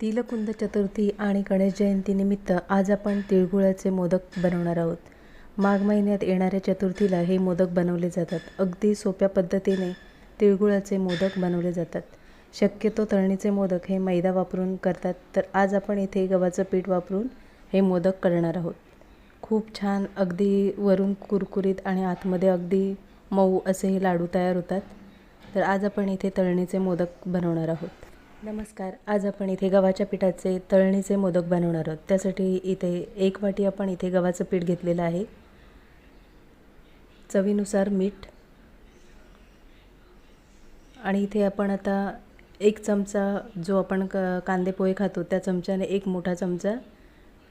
तिलकुंद चतुर्थी आणि गणेश जयंतीनिमित्त आज आपण तिळगुळाचे मोदक बनवणार आहोत. माघ महिन्यात येणाऱ्या चतुर्थीला हे मोदक बनवले जातात. अगदी सोप्या पद्धतीने तिळगुळाचे मोदक बनवले जातात. शक्यतो तळणीचे मोदक हे मैदा वापरून करतात. तर आज आपण इथे गव्हाचं पीठ वापरून हे मोदक करणार आहोत. खूप छान अगदी वरून कुरकुरीत आणि आतमध्ये अगदी मऊ असे हे लाडू तयार होतात. तर आज आपण इथे तळणीचे मोदक बनवणार आहोत. नमस्कार. आज आपण इथे गव्हाच्या पिठाचे तळणीचे मोदक बनवणार आहोत. त्यासाठी इथे एक वाटी आपण इथे गव्हाचं पीठ घेतलेलं आहे. चवीनुसार मीठ. आणि इथे आपण आता एक चमचा जो आपण क कांदे पोहे खातो त्या चमच्याने एक मोठा चमचा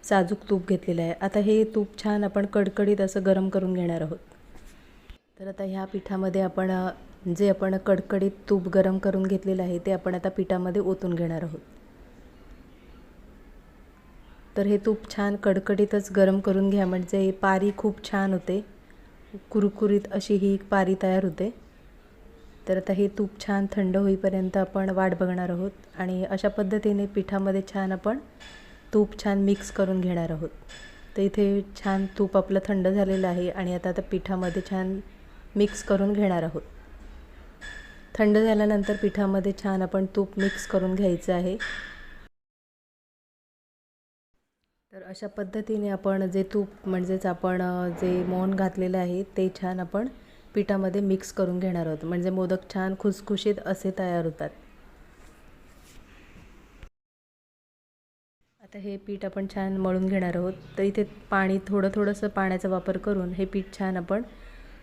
साजूक तूप घेतलेलं आहे. आता हे तूप छान आपण कडकडीत असं गरम करून घेणार आहोत. तर आता ह्या पिठामध्ये आपण जे आपण कडकडीत तूप गरम करून घेतलेलं आहे ते आपण आता पिठामध्ये ओतून घेणार आहोत. तर हे तूप छान कडकडीतच गरम करून घ्या म्हणजे पारी खूप छान होते. कुरकुरीत अशी ही पारी तयार होते. तर आता हे तूप छान थंड होईपर्यंत आपण वाट बघणार आहोत आणि अशा पद्धतीने पिठामध्ये छान आपण तूप छान मिक्स करून घेणार आहोत. तर इथे छान तूप आपलं थंड झालेलं आहे आणि आता आता पिठामध्ये छान मिक्स करून घेणार आहोत. थंड झाल्यानंतर पिठामध्ये छान आपण तूप मिक्स करून घ्यायचं आहे. तर अशा पद्धतीने आपण जे तूप म्हणजेच आपण जे मोहन घातलेलं आहे ते छान आपण पिठामध्ये मिक्स करून घेणार आहोत. म्हणजे मोदक छान खुसखुशीत असे तयार होतात. आता हे पीठ आपण छान मळून घेणार आहोत. तर इथे पाणी थोडं थोडंसं पाण्याचा वापर करून हे पीठ छान आपण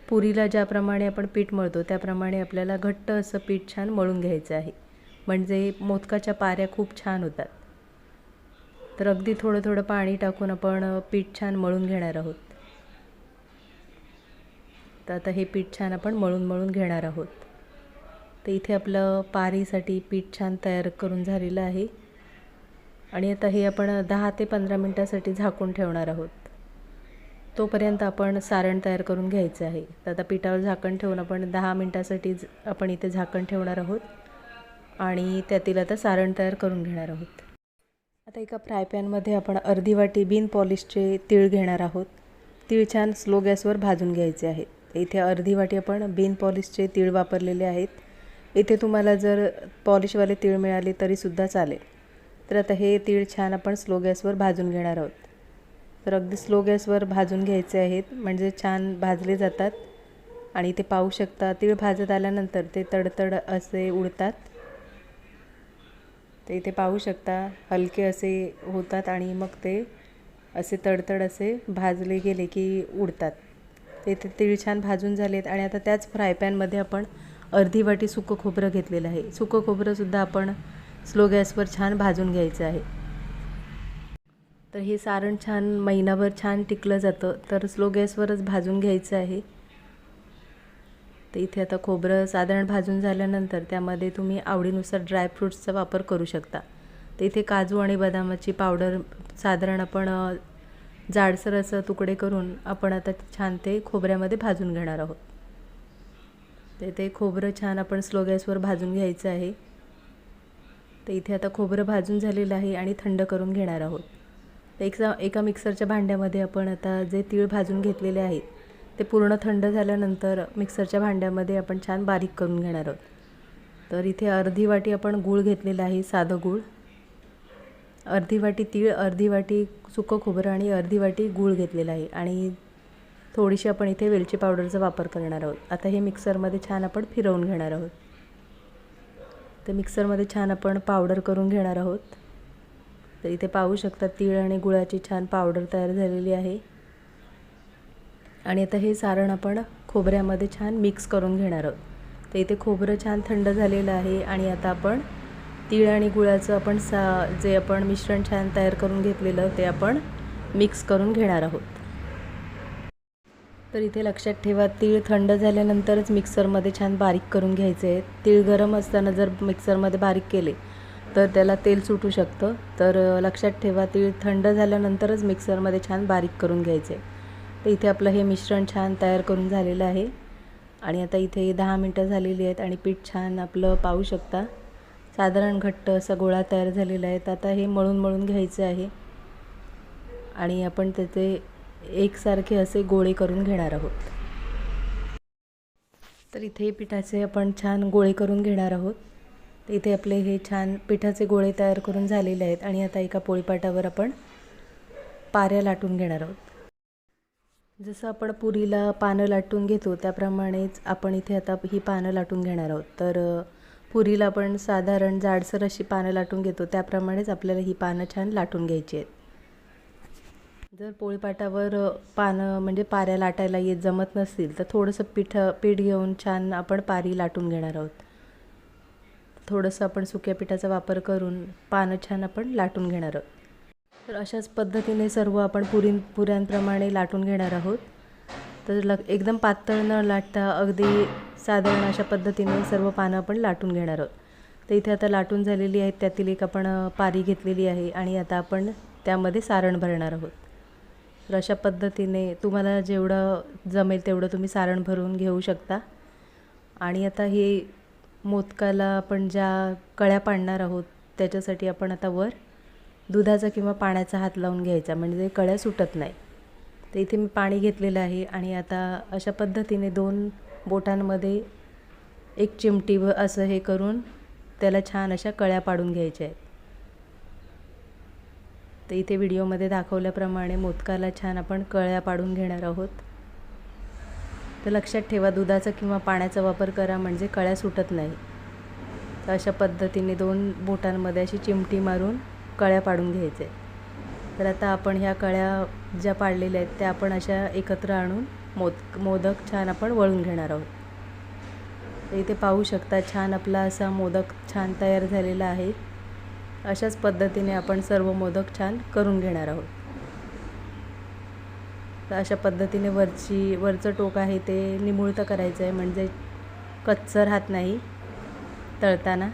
पुरीला ज्याप्रमाणे आपण पीठ मळतो त्याप्रमाणे आपल्याला घट्ट असं पीठ छान मळून घ्यायचं आहे. म्हणजे मोदकाच्या पाऱ्या खूप छान होतात. तर अगदी थोडं थोडं पाणी टाकून आपण पीठ छान मळून घेणार आहोत. तर आता हे पीठ छान आपण मळून मळून घेणार आहोत. तर इथे आपलं पारीसाठी पीठ छान तयार करून झालेलं आहे. आणि आता हे आपण दहा ते पंधरा मिनटासाठी झाकून ठेवणार आहोत. तोपर्यंत आपण सारण तयार करून घ्यायचं आहे. तर आता पिठावर झाकण ठेवून आपण दहा मिनटासाठी आपण इथे झाकण ठेवणार आहोत. आणि त्यातील आता सारण तयार करून घेणार आहोत. आता एका फ्राय पॅनमध्ये आपण अर्धी वाटी बिन पॉलिशचे तीळ घेणार आहोत. तीळ छान स्लो गॅसवर भाजून घ्यायचे आहेत इथे अर्धी वाटी आपण बिन पॉलिशचे तीळ वापरलेले आहेत. इथे तुम्हाला जर पॉलिशवाले तीळ मिळाले तरीसुद्धा चालेल. तर आता हे तीळ छान आपण स्लो गॅसवर भाजून घेणार आहोत. तर अगदी स्लो गॅसवर भाजून घ्यायचे आहेत. म्हणजे छान भाजले जातात आणि ते पाहू शकता तीळ भाजत आल्यानंतर ते तडतड असे उडतात. ते इथे पाहू शकता हलके असे होतात आणि मग ते असे तडतड असे भाजले गेले की उडतात. ते इथे तीळ छान भाजून झालेत आणि आता त्याच फ्राय पॅनमध्ये आपण अर्धी वाटी सुकं खोबरं घेतलेलं आहे. सुकं खोबरंसुद्धा आपण स्लो गॅसवर छान भाजून घ्यायचं आहे. तर हे सारण छान महिनाभर छान टिकलं जातं. तर स्लो गॅसवरच भाजून घ्यायचं आहे. तर इथे आता खोबरं साधारण भाजून झाल्यानंतर त्यामध्ये तुम्ही आवडीनुसार ड्रायफ्रूट्सचा वापर करू शकता. तर इथे काजू आणि बदामाची पावडर साधारण आपण जाडसर असं तुकडे करून आपण आता छान ते खोबऱ्यामध्ये भाजून घेणार आहोत. तर ते खोबरं छान आपण स्लो गॅसवर भाजून घ्यायचं आहे. तर इथे आता खोबरं भाजून झालेलं आहे आणि थंड करून घेणार आहोत. तर एक एका मिक्सरच्या भांड्यामध्ये आपण आता जे तीळ भाजून घेतलेले आहेत ते पूर्ण थंड झाल्यानंतर मिक्सरच्या भांड्यामध्ये आपण छान बारीक करून घेणार आहोत. तर इथे अर्धी वाटी आपण गूळ घेतलेला आहे साधं गूळ. अर्धी वाटी तीळ अर्धी वाटी सुकं खोबरं आणि अर्धी वाटी गूळ घेतलेला आहे. आणि थोडीशी आपण इथे वेलची पावडरचा वापर करणार आहोत. आता हे मिक्सरमध्ये छान आपण फिरवून घेणार आहोत. तर मिक्सरमध्ये छान आपण पावडर करून घेणार आहोत. तर इथे पाहू शकता तीळ आणि गुळाची छान पावडर तयार झालेली आहे. आणि आता हे सारण आपण खोबऱ्यामध्ये छान मिक्स करून घेणार आहोत. तर इथे खोबरं छान थंड झालेलं आहे आणि आता आपण तीळ आणि गुळाचं आपण सा जे आपण मिश्रण छान तयार करून घेतलेलं ते आपण मिक्स करून घेणार आहोत. तर इथे लक्षात ठेवा तीळ थंड झाल्यानंतरच मिक्सरमध्ये छान बारीक करून घ्यायचे आहेत. तीळ गरम असताना जर मिक्सरमध्ये बारीक केले तर त्याला तेल सुटू शकतं. तर लक्षात ठेवा तीळ थंड झाल्यानंतरच मिक्सरमध्ये छान बारीक करून घ्यायचे. तर इथे आपलं हे मिश्रण छान तयार करून झालेलं आहे. आणि आता इथे दहा मिनटं झालेली आहेत आणि पीठ छान आपलं पाहू शकता. साधारण घट्ट असा गोळा तयार झालेला आहे. तर आता हे मळून मळून घ्यायचं आहे. आणि आपण त्याचे एकसारखे असे गोळे करून घेणार आहोत. तर इथे पिठाचे आपण छान गोळे करून घेणार आहोत. तर इथे आपले हे छान पिठाचे गोळे तयार करून झालेले आहेत आणि आता एका पोळीपाटावर आपण पाऱ्या लाटून घेणार आहोत. जसं आपण पुरीला पानं लाटून घेतो त्याप्रमाणेच आपण इथे आता ही पानं लाटून घेणार आहोत. तर पुरीला आपण साधारण जाडसर अशी पानं लाटून घेतो त्याप्रमाणेच आपल्याला ही पानं छान लाटून घ्यायची आहेत. जर पोळीपाटावर पानं म्हणजे पाऱ्या लाटायला येत जमत नसतील तर थोडंसं पीठ पीठ घेऊन छान आपण पारी लाटून घेणार आहोत. थोडंसं आपण सुक्या पिठाचा वापर करून पानं छान आपण लाटून घेणार आहोत. तर अशाच पद्धतीने सर्व आपण पुरी पुऱ्यांप्रमाणे लाटून घेणार आहोत. तर ल एकदम पातळ न लाटता अगदी साधारण अशा पद्धतीने सर्व पानं आपण लाटून घेणार आहोत. तर इथे आता लाटून झालेली आहेत त्यातील एक आपण पारी घेतलेली आहे आणि आता आपण त्यामध्ये सारण भरणार आहोत. तर अशा पद्धतीने तुम्हाला जेवढं जमेल तेवढं तुम्ही सारण भरून घेऊ शकता. आणि आता हे मोदकाला आपण ज्या कळ्या पाडणार आहोत त्याच्यासाठी आपण आता वर दुधाचा किंवा पाण्याचा हात लावून घ्यायचा. म्हणजे कळ्या सुटत नाही. तर इथे मी पाणी घेतलेलं आहे आणि आता अशा पद्धतीने दोन बोटांमध्ये एक चिमटी व असं हे करून त्याला छान अशा कळ्या पाडून घ्यायच्या आहेत. तर इथे व्हिडिओमध्ये दाखवल्याप्रमाणे मोदकाला छान आपण कळ्या पाडून घेणार आहोत. तर लक्षात ठेवा दुधाचा किंवा पाण्याचा वापर करा म्हणजे कळ्या सुटत नाही. तर अशा पद्धतीने दोन बोटांमध्ये अशी चिमटी मारून कळ्या पाडून घ्यायचे. तर आता आपण ह्या कळ्या ज्या पाडलेल्या आहेत त्या आपण अशा एकत्र आणून मोद मोदक छान आपण वळून घेणार आहोत. तर इथे पाहू शकता छान आपला असा मोदक छान तयार झालेला आहे. अशाच पद्धतीने आपण सर्व मोदक छान करून घेणार आहोत. तर अशा पद्धतीने वरची वरचं टोक आहे ते निमुळतं करायचं आहे म्हणजे कच्चं राहत नाही तळताना.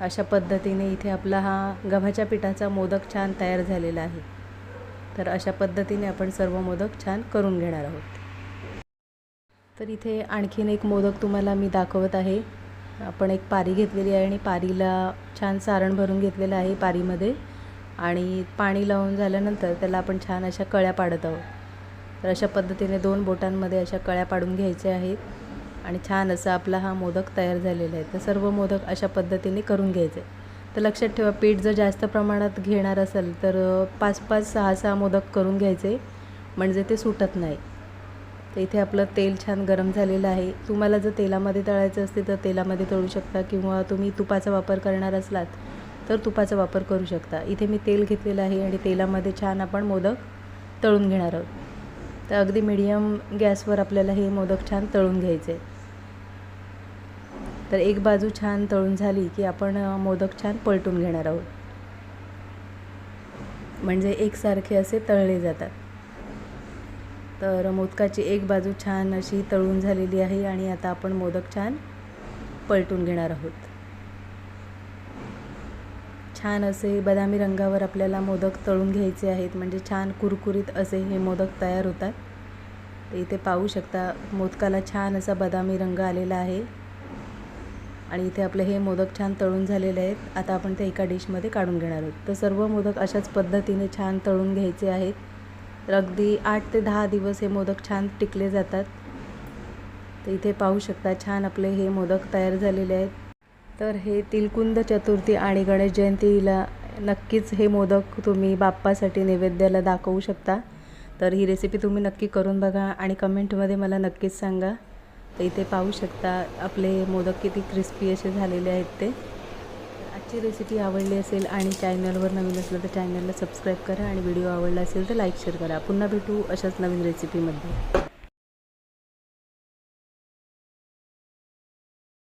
अशा पद्धतीने इथे आपला हा गव्हाच्या पिठाचा मोदक छान तयार झालेला आहे. तर अशा पद्धतीने आपण सर्व मोदक छान करून घेणार आहोत. तर इथे आणखीन एक मोदक तुम्हाला मी दाखवत आहे. आपण एक पारी घेतलेली आहे आणि पारीला छान सारण भरून घेतलेलं आहे पारीमध्ये. आणि पाणी लावून झाल्यानंतर त्याला आपण छान अशा कळ्या पाडत आहोत. तर अशा पद्धतीने दोन बोटांमध्ये अशा कळ्या पाडून घ्यायच्या आहेत आणि छान असा आपला हा मोदक तयार झालेला आहे. तर सर्व मोदक अशा पद्धतीने करून घ्यायचे. तर लक्षात ठेवा पीठ जर जास्त प्रमाणात घेणार असेल तर पाच पाच सहा सहा मोदक करून घ्यायचे म्हणजे ते सुटत नाही. तर इथे आपलं तेल छान गरम झालेलं आहे. तुम्हाला जर तेलामध्ये तळायचं असते तर तेलामध्ये तळू शकता किंवा तुम्ही तुपाचा वापर करणार असलात तर तुपाचा वापर करू शकता. इथे मी तेल घेतलेलं आहे आणि तेलामध्ये छान आपण मोदक तळून घेणार आहोत. तर अगदी मिडियम गॅसवर आपल्याला हे मोदक छान तळून घ्यायचे. तर एक बाजू छान तळून झाली की आपण मोदक छान पलटून घेणार आहोत. म्हणजे एकसारखे असे तळले जातात. तर मोदकाची एक बाजू छान अशी तळून झालेली आहे आणि आता आपण मोदक छान पलटून घेणार आहोत. छान असे बदामी रंगावर आपल्याला मोदक तळून घ्यायचे आहेत. म्हणजे छान कुरकुरीत असे हे मोदक तयार होतात. तर इथे पाहू शकता मोदकाला छान असा बदामी रंग आलेला आहे. आणि इथे आपले हे मोदक छान तळून झालेले आहेत. आता आपण ते एका डिशमध्ये काढून घेणार आहोत. तर सर्व मोदक अशाच पद्धतीने छान तळून घ्यायचे आहेत. तर अगदी आठ ते दहा दिवस हे मोदक छान टिकले जातात. तर इथे पाहू शकता छान आपले हे मोदक तयार झालेले आहेत. तर हे तिलकुंद चतुर्थी आणि गणेश जयंतीला नक्कीच हे मोदक तुम्ही बाप्पासाठी नैवेद्याला दाखवू शकता. तर ही रेसिपी तुम्ही नक्की करून बघा आणि कमेंटमध्ये मला नक्कीच सांगा. तर इथे पाहू शकता आपले मोदक किती क्रिस्पी असे झालेले आहेत ते. आजची रेसिपी आवडली असेल आणि चॅनलवर नवीन असलं तर चॅनलला सबस्क्राईब करा आणि व्हिडिओ आवडला असेल तर लाईक शेअर करा. पुन्हा भेटू अशाच नवीन रेसिपीमध्ये